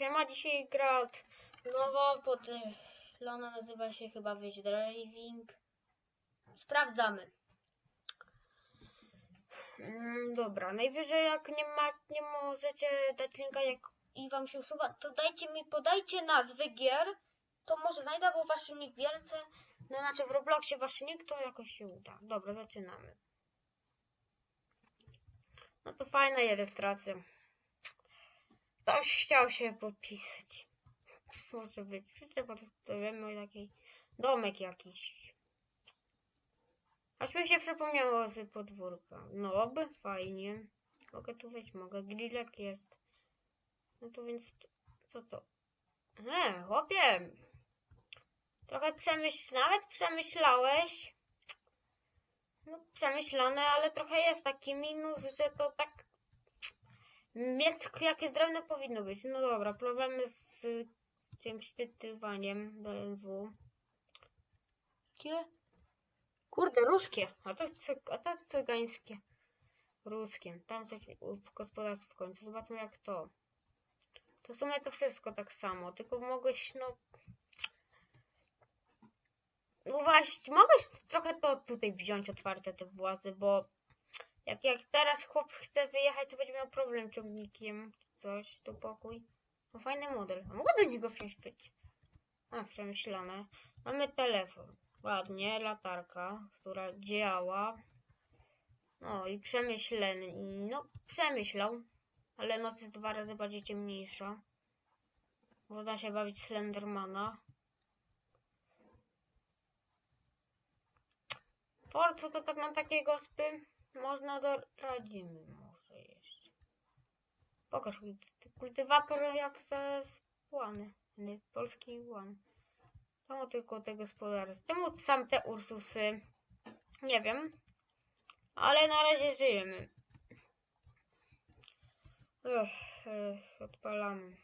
Siema, dzisiaj gra od nowa, podlona nazywa się chyba Wyjść Driving. Sprawdzamy. Mm, dobra, najwyżej jak nie ma, nie możecie dać linka jak i wam się usuwa, to dajcie mi, podajcie nazwy gier, to może znajdę, bo waszy nick wielce, no znaczy w Robloxie wasz nick, to jakoś się uda. Dobra, zaczynamy. No to fajna ilustracja. Ktoś chciał się podpisać. Może być. Wiemy taki domek jakiś. Aż mi się przypomniało z podwórka. No by fajnie. Mogę tu wejść, mogę. Grillek jest. No to więc co to? E, chłopie! Trochę przemyśl, nawet przemyślałeś. No przemyślane, ale trochę jest taki minus, że to tak jest jakie drewno powinno być. No dobra, problemy z, z szczytywaniem BMW. Jakie? Kurde, ruskie. A to, a to cygańskie. Ruskie. Tam coś w gospodarstwie w końcu. Zobaczmy jak to. To w sumie to wszystko tak samo, tylko mogłeś, no... No właśnie, mogłeś trochę to tutaj wziąć otwarte te włazy, bo jak, jak teraz chłop chce wyjechać, to będzie miał problem ciągnikiem. Coś, tu pokój. No fajny model. A mogę do niego wsiąść być. A, przemyślane. Mamy telefon. Ładnie, latarka, która działa. No i przemyśleny. No, przemyślał. Ale noc jest dwa razy bardziej ciemniejsza. Można się bawić Slendermana. Forza to tak na takie gospy można doradzimy może jeszcze. Pokaż kulty- kultywator jak zespłany. Polski łan. Czemu tylko te gospodarstwa? Czemu sam te Ursusy? Nie wiem. Ale na razie żyjemy. Ech, ech, odpalamy.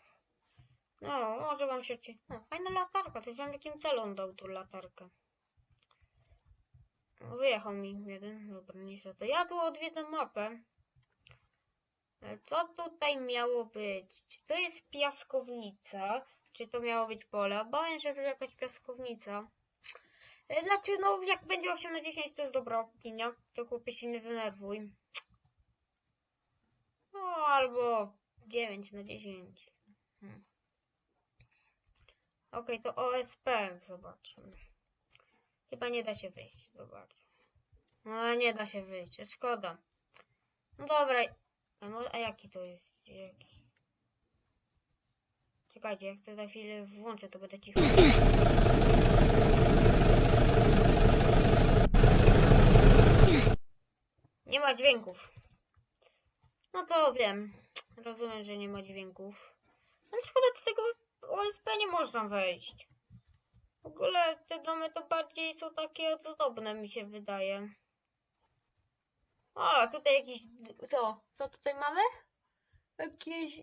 No, może wam się... No, fajna latarka. To wiem w jakim celu on dał tu latarkę. No, Wyjechał mi jeden. Dobra, nie to. Ja tu odwiedzę mapę. E, Co tutaj miało być? To jest piaskownica? Czy to miało być pole? Obawiam się, że to jakaś piaskownica. E, Znaczy, no, jak będzie 8 na 10, to jest dobra opinia. To chłopie się nie denerwuj. No, albo 9 na 10. Hmm. Okej, to OSP zobaczmy. Chyba nie da się wyjść, zobacz. No, nie da się wyjść, szkoda. No dobra, a, mo- a jaki to jest? Jaki? Czekajcie, jak to na chwilę włączę, to będę cicho. Nie ma dźwięków. No to wiem. Rozumiem, że nie ma dźwięków. Ale szkoda, do tego OSP nie można wejść. W ogóle te domy to bardziej są takie ozdobne, mi się wydaje. O, tutaj jakiś... Co? Co tutaj mamy? Jakieś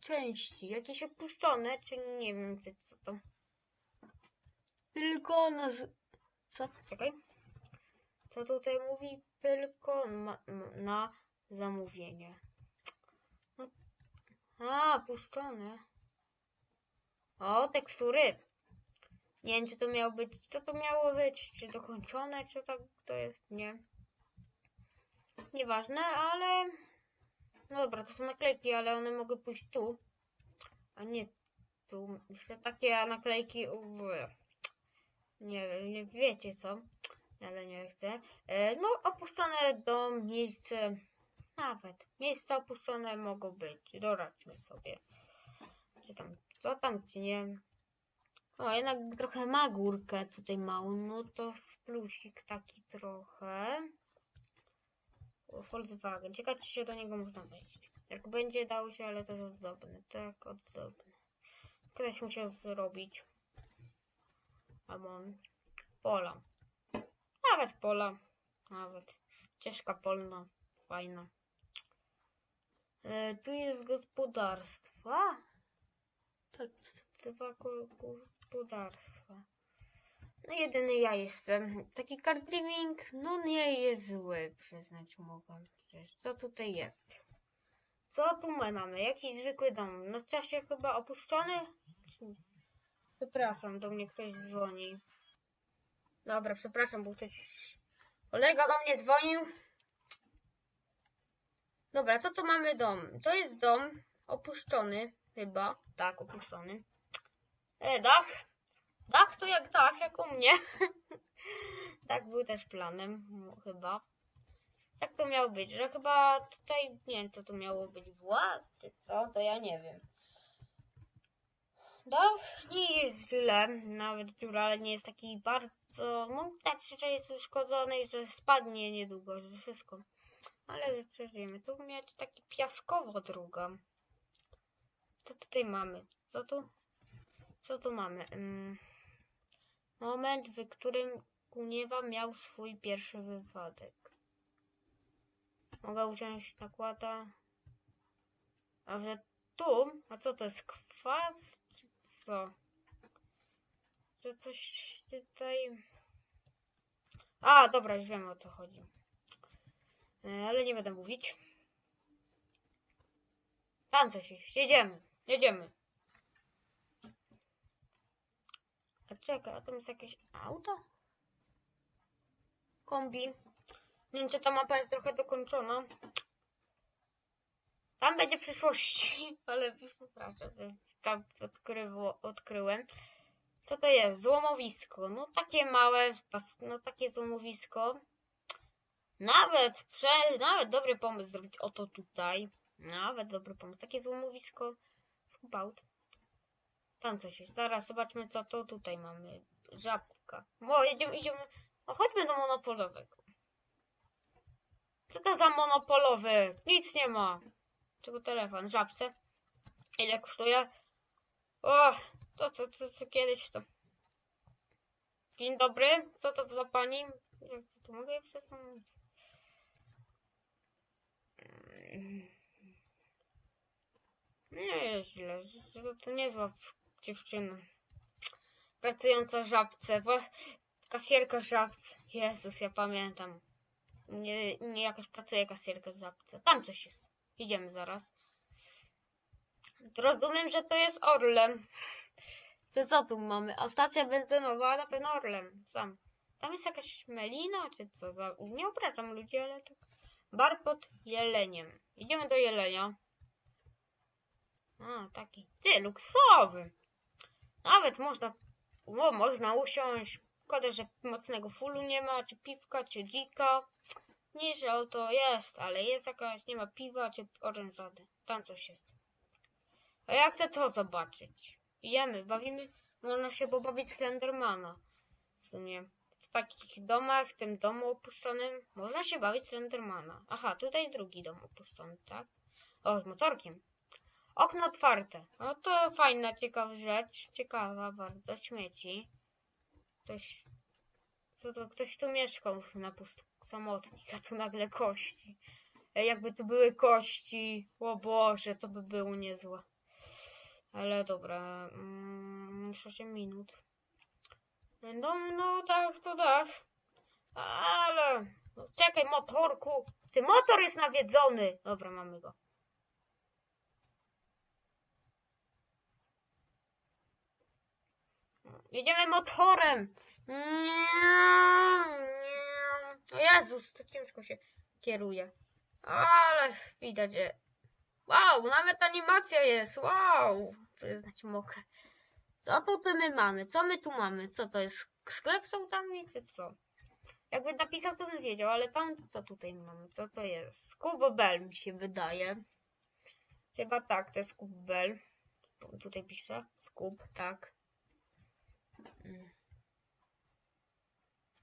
części. Jakieś opuszczone, czy nie wiem, czy co to. Tylko na... Z... Co? Czekaj. Co tutaj mówi? Tylko ma, na zamówienie. No. A, puszczone. O, tekstury. Nie wiem, czy to miało być, co to miało być, czy dokończone, czy tak to jest, nie. Nieważne, ale... No dobra, to są naklejki, ale one mogły pójść tu, a nie tu. Jeszcze takie naklejki, uff, nie wiem, nie wiecie co, ale nie chcę. E, No, opuszczone do miejsc, nawet, miejsca opuszczone mogą być, doradźmy sobie. Czy tam, co tam, czy nie. O, jednak trochę ma górkę tutaj małą, no to w plusik taki trochę. Volkswagen, ciekawe czy się do niego można wejść. Jak będzie dało się, ale to jest ozdobne, tak, ozdobne. Ktoś musiał zrobić. Albo pola. Nawet pola, nawet. Ścieżka polna, fajna. E, tu jest gospodarstwa. Tak, dwa gospodarstwa. No jedyny ja jestem. Taki car driving, no nie jest zły, przyznać mogę. Przecież co tutaj jest? Co tu my mamy? Jakiś zwykły dom. No w czasie chyba opuszczony? Przepraszam, do mnie ktoś dzwoni. Dobra, przepraszam, bo ktoś... Kolega do mnie dzwonił. Dobra, to tu mamy dom. To jest dom opuszczony chyba. Tak, opuszczony. E, dach. Dach to jak dach, jak u mnie. tak był też planem, chyba. Jak to miało być? Że chyba tutaj, nie wiem co to miało być, włas czy co, to ja nie wiem. Dach nie jest źle, nawet dziura, ale nie jest taki bardzo, no tak że jest uszkodzony i że spadnie niedługo, że wszystko. Ale przeżyjemy. Tu mieć taki piaskowo druga. Co tutaj mamy? Co tu? Co tu mamy? Moment, w którym Kuniewa miał swój pierwszy wypadek. Mogę uciąć nakłada. A że tu? A co to jest? Kwas? Czy co? Że coś tutaj... A, dobra, już wiem o co chodzi. E, Ale nie będę mówić. Tam coś jest. Jedziemy. Jedziemy. A czekaj, a tam jest jakieś auto? Kombi. Nie wiem, czy ta mapa jest trochę dokończona. Tam będzie przyszłości, ale przepraszam, że tam odkryło, odkryłem. Co to jest? Złomowisko. No takie małe, no takie złomowisko. Nawet, prze, nawet dobry pomysł zrobić oto tutaj. Nawet dobry pomysł. Takie złomowisko. Scoop out. Tam coś jest. Zaraz zobaczmy, co to tutaj mamy. Żabka. O, jedziemy, idziemy. O, chodźmy do monopolowego. Co to za monopolowy? Nic nie ma. Tylko telefon. Żabce. Ile kosztuje? O, to, to, to, to kiedyś to. Dzień dobry. Co to za pani? Jak co tu mogę je przesunąć? Mm. Nie jest źle. To, to niezła dziewczyna. Pracująca w żabce. Bo kasierka w żabce. Jezus, ja pamiętam. Nie, nie jakoś pracuje kasierka w żabce. Tam coś jest. Idziemy zaraz. Rozumiem, że to jest Orlem. To co tu mamy? A stacja benzynowa na pewno Orlem. Sam. Tam jest jakaś melina, czy co? Za... Nie obrażam ludzi, ale tak. Bar pod Jeleniem. Idziemy do Jelenia. A, taki. Ty, luksusowy. Nawet można, o, można usiąść. Szkoda, że mocnego fulu nie ma, czy piwka, czy dzika. Nie, że to jest, ale jest jakaś, nie ma piwa, czy orężady. Tam coś jest. A ja chcę to zobaczyć. Jemy, bawimy, można się pobawić Slendermana. W sumie, w takich domach, w tym domu opuszczonym, można się bawić Slendermana. Aha, tutaj drugi dom opuszczony, tak? O, z motorkiem. Okno otwarte. No to fajna, ciekawa rzecz. Ciekawa bardzo. Śmieci. Ktoś... To, to ktoś tu mieszkał na pustku. Samotnik, a tu nagle kości. Jakby tu były kości. O Boże, to by było niezłe. Ale dobra. Mm, 8 minut. No, no tak, to tak. Ale... No, czekaj, motorku. Ty motor jest nawiedzony. Dobra, mamy go. Jedziemy motorem. O Jezus, to ciężko się kieruje. Ale widać, że... Wow, nawet animacja jest. Wow, przyznać mogę. Co tutaj my mamy? Co my tu mamy? Co to jest? Sklep są tam czy co? Jakby napisał, to bym wiedział, ale tam co tutaj mamy? Co to jest? Scuba Bell mi się wydaje. Chyba tak, to jest Scuba Bell. Tutaj piszę. Skub, tak. Mm.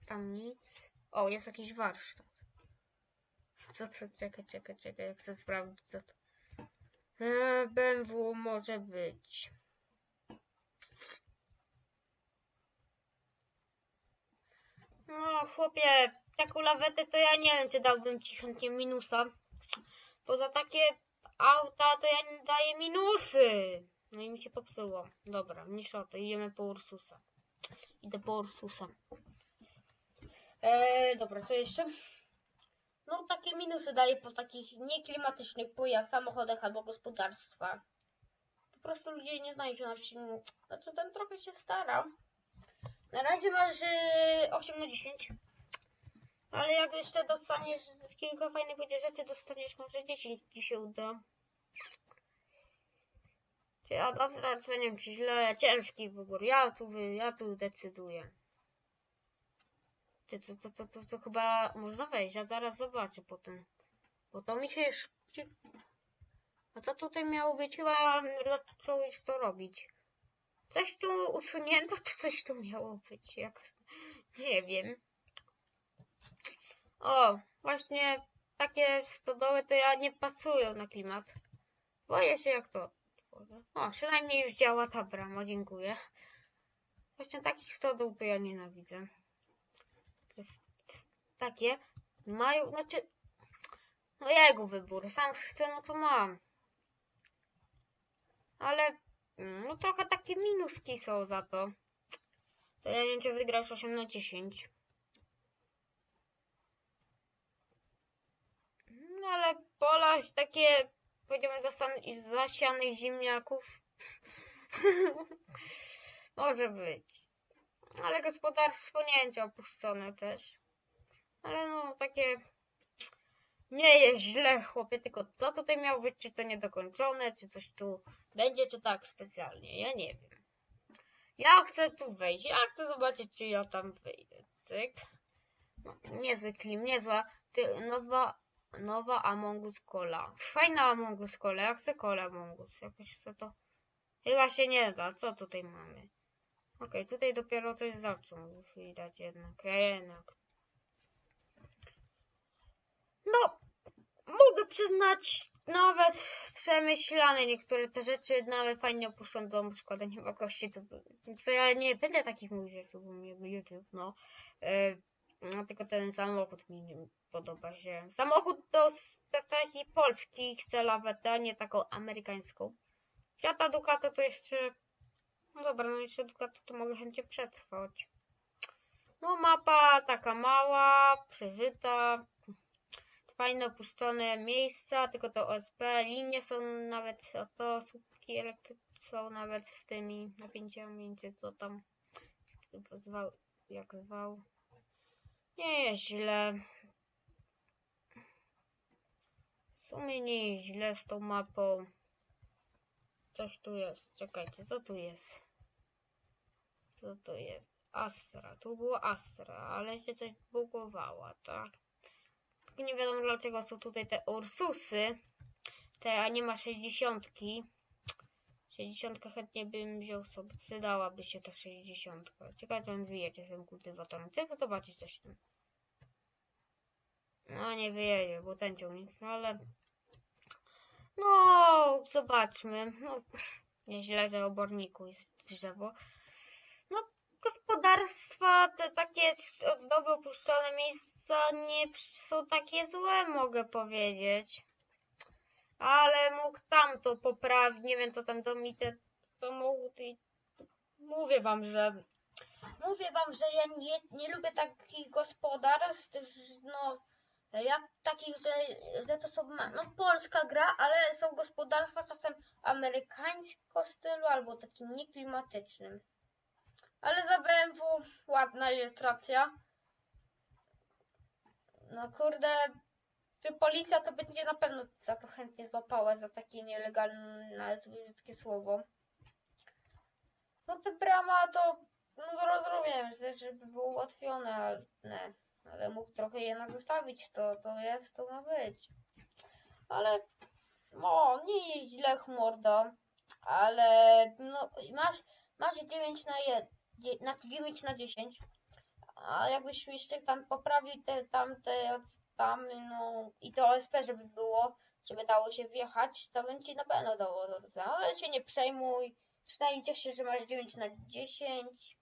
Tam nic. O, jest jakiś warsztat. To co, czekaj, czekaj, czekaj, jak chcę sprawdzić co to. E, BMW może być. No, chłopie, taką lawetę to ja nie wiem, czy dałbym ci chętnie minusa. Bo za takie auta to ja nie daję minusy. No i mi się popsuło. Dobra, mniejsza o to, idziemy po Ursusa. Idę po Ursusa. Eee, dobra, co jeszcze? no takie minusy daje po takich nieklimatycznych pojazdach, samochodach albo gospodarstwach. Po prostu ludzie nie znają się na czym, znaczy ten trochę się stara. Na razie masz yy, 8 na 10. Ale jak jeszcze dostaniesz kilka fajnych rzeczy, dostaniesz może 10 ci się uda. Czy ja dobrze oceniam, czy źle, ciężki wybór. Ja tu, ja tu decyduję. To, to, to, to, to chyba można wejść, ja zaraz zobaczę potem. Bo to mi się już... A to tutaj miało być chyba... Zaczął już to robić. Coś tu usunięto, czy coś tu miało być? Jak... Nie wiem. O, właśnie takie stodoły to ja nie pasują na klimat. Boję się jak to O, przynajmniej już działa ta brama, dziękuję. Właśnie takich stodół to ja nienawidzę. To jest takie mają, znaczy no jego wybór, sam chcę, no to mam. Ale mm, no trochę takie minuski są za to. To ja nie wiem, czy wygrasz 8 na 10. No ale pola takie, zasan- zasianych ziemniaków. Może być. Ale gospodarstwo nie opuszczone też. Ale no takie nie jest źle, chłopie, tylko co tutaj miało być, czy to niedokończone, czy coś tu będzie, czy tak specjalnie, ja nie wiem. Ja chcę tu wejść, ja chcę zobaczyć, czy ja tam wyjdę, cyk. No, niezły klim, niezła, ty, nowa, nowa Among Us Cola. Fajna Among Us Cola, ja chcę Cola Among Us, jakoś co to... Chyba się nie da, co tutaj mamy? Okej, tutaj dopiero coś zaczął widać jednak, ja jednak. No, mogę przyznać, nawet przemyślane niektóre te rzeczy, nawet fajnie opuszczone do składania jakości, to, co ja nie będę takich mówić rzeczy, bo mnie YouTube, no. E, no, tylko ten samochód mi nie podoba się. Samochód to, s- to taki polski, chcę lawetę, nie taką amerykańską. Fiata Ducato to jeszcze, no dobra, no jeszcze Ducato to mogę chętnie przetrwać. No mapa taka mała, przeżyta, fajne opuszczone miejsca, tylko to OSP, linie są nawet, o to słupki elektryczne są nawet z tymi napięciami, czy co tam zwał, jak zwał. Nie jest źle. W sumie nie jest źle z tą mapą. Coś tu jest, czekajcie, co tu jest? Co to jest? Astra, tu było Astra, ale się coś bugowało, tak? Tylko nie wiadomo dlaczego są tutaj te Ursusy. Te, a nie ma 60. 60 chętnie bym wziął sobie, przydałaby się ta 60. Ciekawe co on wyjedzie z tym kultywatorem. Chcę zobaczyć coś tam. No nie wyjedzie, bo ten ciągnik, no ale... No, zobaczmy. No, nieźle, że oborniku jest drzewo. No, gospodarstwa, te takie od nowo opuszczone miejsca nie są takie złe, mogę powiedzieć. Ale mógł tam to poprawić, nie wiem co tam do mi te samochód i mówię wam, że mówię wam, że ja nie, nie lubię takich gospodarstw, no ja takich, że, że to są, no polska gra, ale są gospodarstwa czasem amerykańskiego stylu albo takim nieklimatycznym. Ale za BMW ładna ilustracja. No kurde, czy policja to będzie na pewno za to chętnie złapała za takie nielegalne, brzydkie słowo. No te brama to, no to rozumiem, że żeby było ułatwione, ale, nie, ale mógł trochę jednak zostawić, to, to jest, to ma być. Ale, no, nie jest źle humordo, ale, no, masz, masz 9 na 1, na 9 na 10, a jakbyś jeszcze tam poprawił te tamte tam, no i to OSP, żeby było, żeby dało się wjechać, to ci na pewno dało ale się nie przejmuj, przynajmniej ciesz się, że masz 9 na 10.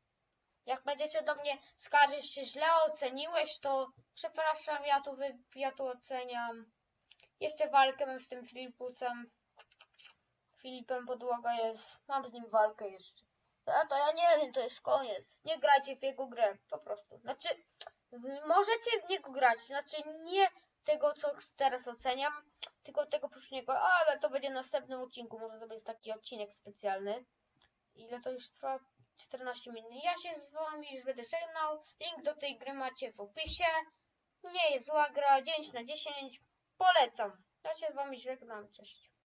Jak będziecie do mnie skarżyć, się źle oceniłeś, to przepraszam, ja tu, wy, ja tu oceniam. Jeszcze walkę mam z tym Filipusem. Filipem podłoga jest, mam z nim walkę jeszcze. A to ja nie wiem, to jest koniec. Nie grajcie w jego grę, po prostu. Znaczy, możecie w niego grać, znaczy nie tego, co teraz oceniam, tylko tego poprzedniego, ale to będzie w następnym odcinku, może zrobić taki odcinek specjalny. Ile to już trwa? 14 minut. Ja się z wami już będę żegnał. Link do tej gry macie w opisie. Nie jest zła gra, 9 na 10. Polecam. Ja się z wami żegnam. Cześć.